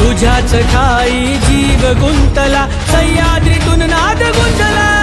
तुझ्याच ठाई जीव गुंतला सह्याद्रीतून नाद गुंतला.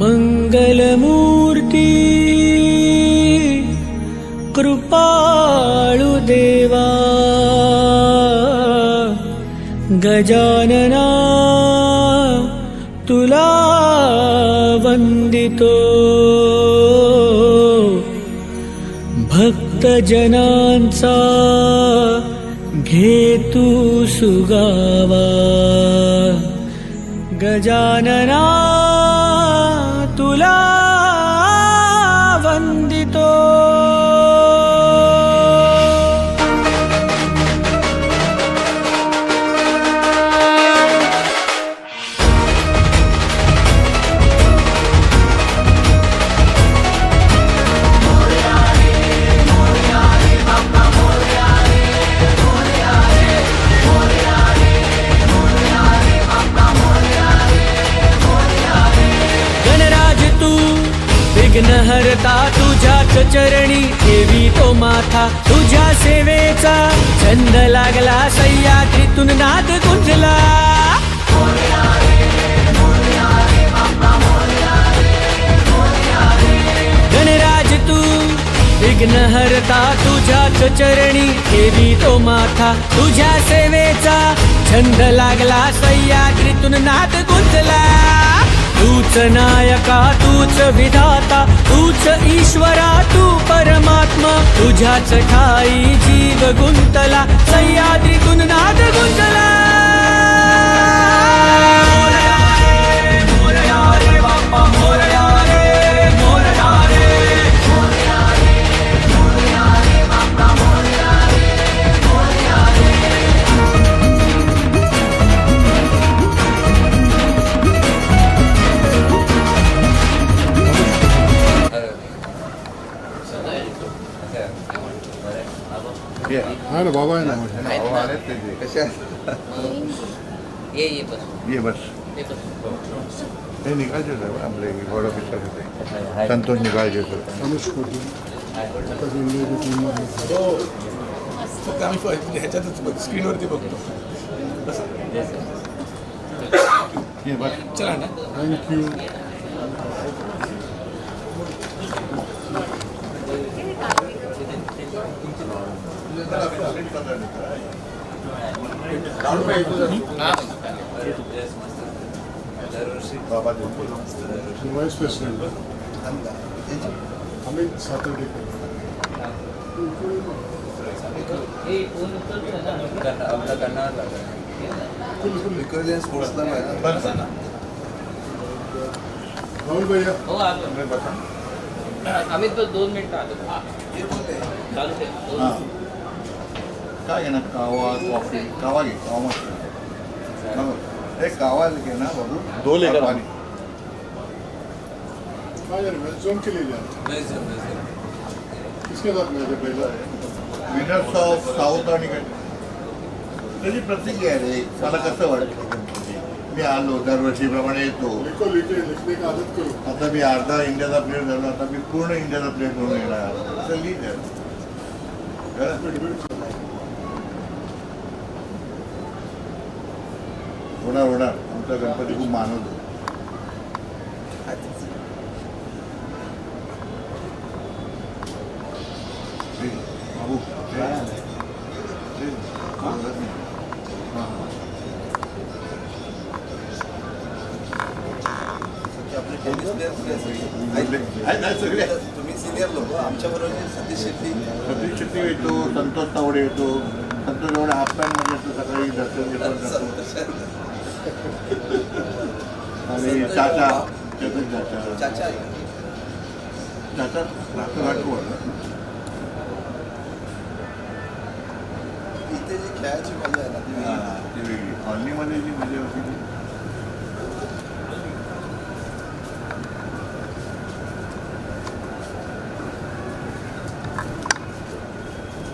मङ्गलमूर्ति कृपाळु देवा। गजानना तुला वन्दितो भक्तजनांचा घेतु सुगावा। गजानना चरणी ठेवी तो माथा तुझ्या सेवेचा छंद लागला सह्याद्रीतून नाद गुंजला. गणराज तू विघ्नहरता तुझ्याच चरणी ठेवी तो माथा तुझ्या सेवेचा छंद लागला सह्याद्रीतून नाद गुंजला. तूच नायका तूच विधाता तूच ईश्वरा तू परमात्मा. तुझ्याच ठाई जीव गुंतला सह्याद्रीतून नाद ये ये बस. ये बस. हे निघायचे साहेब आपले गॉड ऑफिसर होते. संतोष इंडियाची टीम फक्त आम्ही फ- ह्याच्यातच बघ स्क्रीनवरती बघतो. ये बस. चला ना. थँक्यू बाबा व्हाईस प्रेसिडेंट अमित सातर्डेकर राहुल भैया अमित बस दोन मिनिटं. आलो चालू ठेव दोन हां काय घेणार कावा कॉफी कावा घे कावा मस्त ना बाबू जोन के लिए जा किसके साथ मैच है पहला विनर्स ऑफ साऊथ आणि त्याची प्रतिक्रिया आहे रे मला कसं वाटतं मी आलो दरवर्षीप्रमाणे येतो लिखो लिखे लिखने का आदत करो आता मी अर्धा इंडियाचा प्लेअर झालो आता मी पूर्ण इंडियाचा प्लेअर म्हणून येणार तर लीड होणार होणार. आमचा गणपती खूप मानवतो. सगळे. तुम्ही सिनियर लोक आमच्या बरोबर सतीश शेट्टी. सतीश शेट्टी येतो संतोष तावडे येतो. संतोष तावडे हाफ पॅन्टमध्ये येतो सकाळी दर्शन घेतो. आणि चाचा चेतन चाचा चाचा आहे. चाचा रात्र घाटवर इथे जी खेळायची मजा आहे ना ती वेगळी. ती वेगळी कॉलनीमध्ये जी मजा होती ती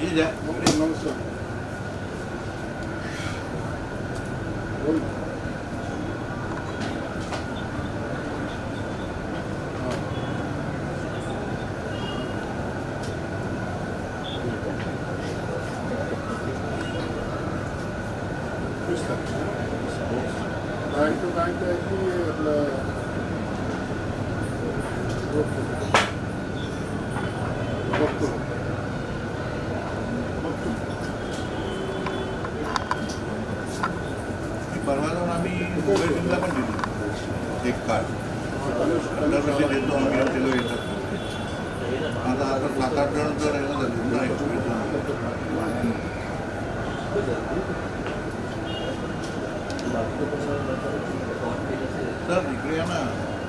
ठीक बँक टू बँक आहे की आपलं बघतो परवा जाऊन आम्ही मुंबईला पण दिली एक कार्ड दरवर्षी देतो आम्ही येतात आता आता सात आठ जण जर झाले सर इकडे या ना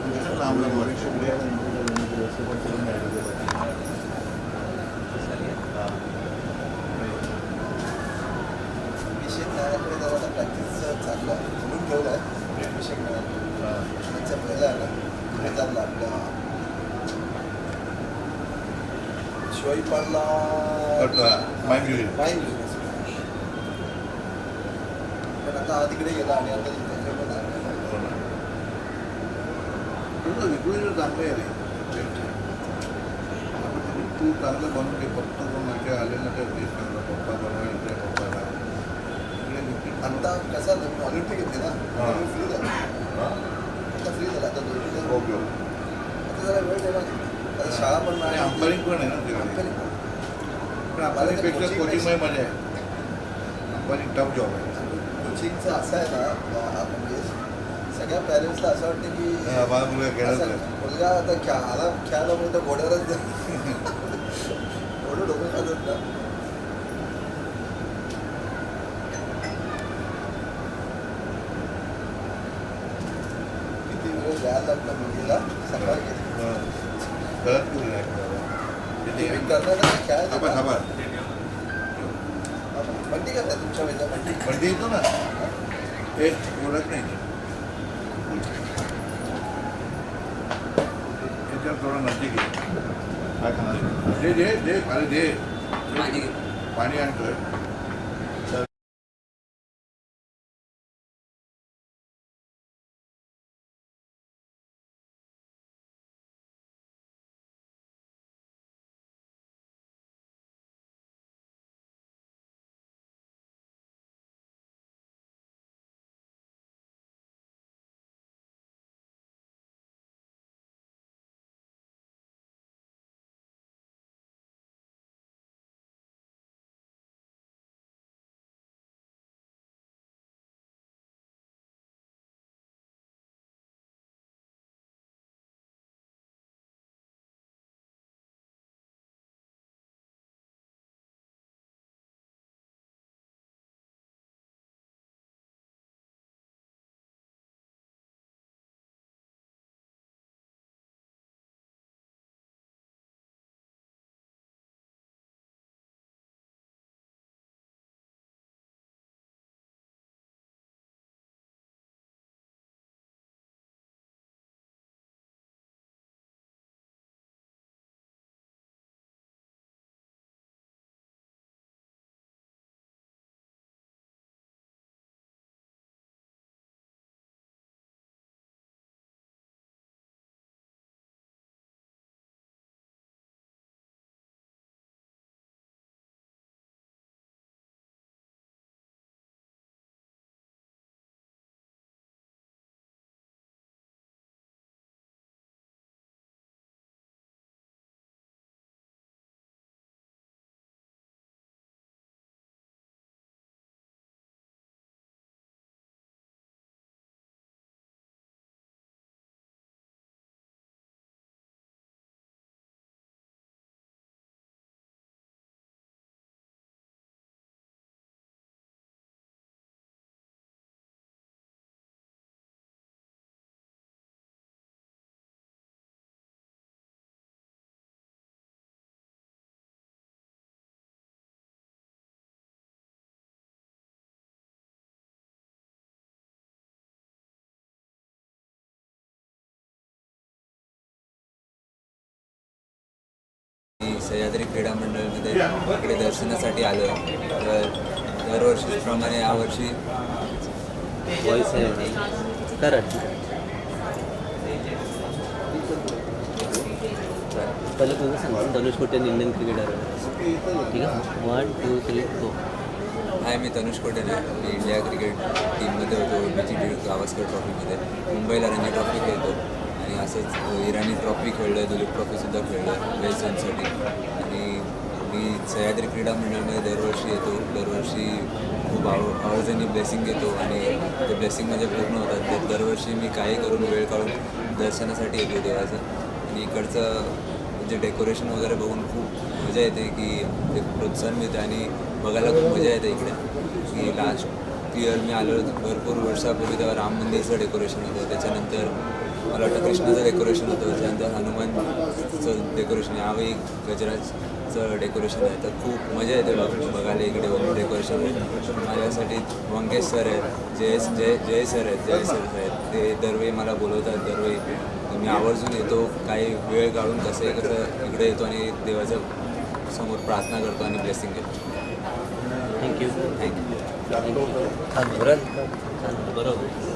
कसं लांब लांब वाटतं इकडे या ना. अभिषेक नारायणकडे जरा आता प्रॅक्टिस चांगला म्हणून ठेवला आहे अभिषेक नारायण आता तिकडे गेला आणि आता. तुझं विक्रोळीचं चांगलं आहे तू- तू चांगलं बनवून घे फक्त कोण माझे आले ना तर तेच सांगलं पप्पा पप्पाला. इकडे विक्री- आता कसं ऑलिम्पिक येते ना. फ्री झालं? आता फ्री झालं आता दोन तीन ओके. आता जरा वेळ देणार आता शाळा पण नाही. अंपायरिंग पण आहे ना तिकडे. पण. अंपायरिंगपेक्षा कोचिंगमध्ये मजा आहे. अंपायरिंग टफ जॉब आहे. कोचिंगचं असं आहे ना आ- म्हणजे सगळ्या पॅरेंट्सला असं वाटतं की माझा मुलगा आहे. मुलगा आता खेळा आला खेळायला तर घोड्यावरच जा. एवढं डोकं खातात ना किती वेळ द्यायला लागला मुलीला सकाळी हा. गलत करू नये ते किती? खेळायचं ना. थांबा बंदी करतात तुमच्या वेळेला? बंदी ते येतो ना. ए ओळख नाही. याच्यावर थोडा नजीक आहे काय खाणार दे दे दे खाली दे. पाणी आणतोय. सह्याद्री क्रीडा मंडळामध्ये इकडे दर्शनासाठी आलो आहे तर दरवर्षीप्रमाणे यावर्षी पहिलं तुझं सांग धनुष कोटे इंडियन क्रिकेटर ठीक आहे one two three four hi मी तनुष कोटेने मी इंडिया क्रिकेट टीममध्ये होतो. बीची डी गावस्कर ट्रॉफीमध्ये. मुंबईला रणजी ट्रॉफी खेळतो. असंच इराणी ट्रॉफी खेळलो आहे दुलीप ट्रॉफीसुद्धा खेळलो आहे वेस्ट आणि मी सह्याद्री क्रीडा मंडळामध्ये दरवर्षी येतो. दरवर्षी खूप आव आवर्जनी ब्लेसिंग घेतो आणि ते ब्लेसिंग माझे पूर्ण होतात. तर दरवर्षी मी काही करून वेळ काढून दर्शनासाठी येतो देवाचं. आणि इकडचं म्हणजे डेकोरेशन वगैरे बघून खूप मजा येते की ते प्रोत्साहन मिळते आणि बघायला खूप मजा येते इकडे. की लास्ट इयर मी आलो भरपूर वर्षापूर्वी तेव्हा राम मंदिरचं डेकोरेशन होतं. त्याच्यानंतर मला वाटतं कृष्णाचं डेकोरेशन होतं त्याच्यानंतर हनुमानचं डेकोरेशन यावेळी गजराजचं डेकोरेशन आहे. तर खूप मजा येते बघ बघायला इकडे डेकोरेशन माझ्यासाठी वंकेश सर आहेत जय जय जय सर आहेत जय सर आहेत. ते दरवेळी मला बोलवतात दरवेळी. तर मी आवर्जून येतो काही वेळ काढून कसं कसं इकडे येतो आणि देवाच्या समोर प्रार्थना करतो आणि ब्लेसिंग घेतो. थँक्यू थँक्यू बरोबर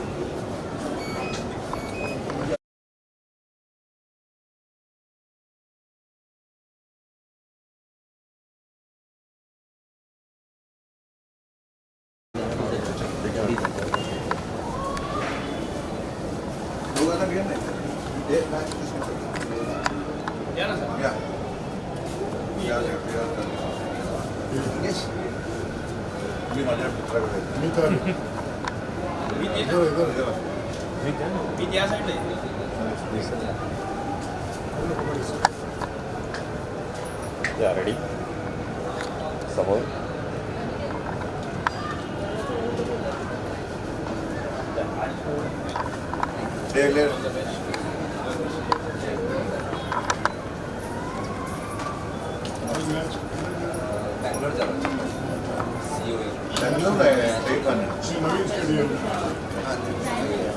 दोघांना घे नाही एक मॅच या ना सर या या या, या, योगेश मी माझ्या मित्राकडे मी तर इधर इधर या. रेडी समोर. डेले मॅच बँगलोर झालं सी ओ बँगलोर आहे